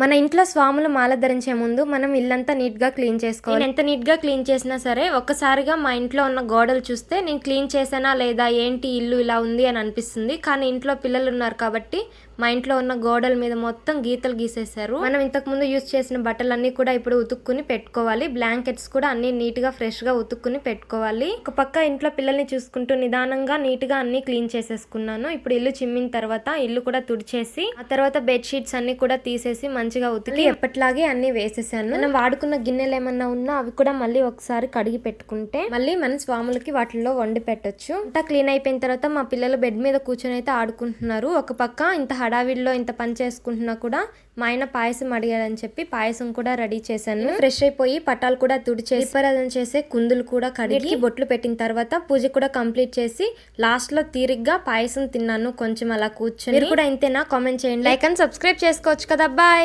మన ఇంట్లో స్వాములు మాల ధరించే ముందు మనం ఇల్లంతా నీట్గా క్లీన్ చేసుకోవాలి. ఎంత నీట్గా క్లీన్ చేసినా సరే ఒక్కసారిగా మా ఇంట్లో ఉన్న గోడలు చూస్తే నేను క్లీన్ చేసానా లేదా ఏంటి ఇల్లు ఇలా ఉంది అని అనిపిస్తుంది. కానీ ఇంట్లో పిల్లలు ఉన్నారు కాబట్టి మా ఇంట్లో ఉన్న గోడల మీద మొత్తం గీతలు గీసేశారు. మనం ఇంతకు ముందు యూస్ చేసిన బట్టలన్నీ కూడా ఇప్పుడు ఉతుక్కుని పెట్టుకోవాలి. బ్లాంకెట్స్ కూడా అన్ని నీట్గా ఫ్రెష్గా ఉతుక్కుని పెట్టుకోవాలి. ఒక పక్క ఇంట్లో పిల్లల్ని చూసుకుంటూ నిదానంగా నీట్గా అన్ని క్లీన్ చేసేసుకున్నాను. ఇప్పుడు ఇల్లు చిమ్మిన తర్వాత ఇల్లు కూడా తుడిచేసి ఆ తర్వాత బెడ్ షీట్స్ అన్ని కూడా తీసేసి మంచిగా ఉతికి ఎప్పట్లాగే అన్ని వేసేసాను. మనం వాడుకున్న గిన్నెలు ఏమన్నా ఉన్నా అవి కూడా మళ్ళీ ఒకసారి కడిగి పెట్టుకుంటే మళ్ళీ మన స్వాములకి వాటిల్లో వండి పెట్టొచ్చు. అంతా క్లీన్ అయిపోయిన తర్వాత మా పిల్లలు బెడ్ మీద కూర్చొని అయితే ఆడుకుంటున్నారు. ఒక పక్క ఇంత హడావిడిలో ఇంత పని చేసుకుంటున్నా కూడా మా ఆయన పాయసం అడిగారని చెప్పి పాయసం కూడా రెడీ చేశాను. ఫ్రెష్ అయిపోయి పటాలు కూడా తుడిచేసి దీపారాధన చేసే కుందులు కూడా కడిగి బొట్లు పెట్టిన తర్వాత పూజ కూడా కంప్లీట్ చేసి లాస్ట్లో తీరిగ్గా పాయసం తిన్నాను. కొంచెం అలా కూర్చొని మీరు కూడా ఇంతేనా? కామెంట్ చేయండి. లైక్ అండ్ సబ్స్క్రైబ్ చేసుకోవచ్చు కదా. బాయ్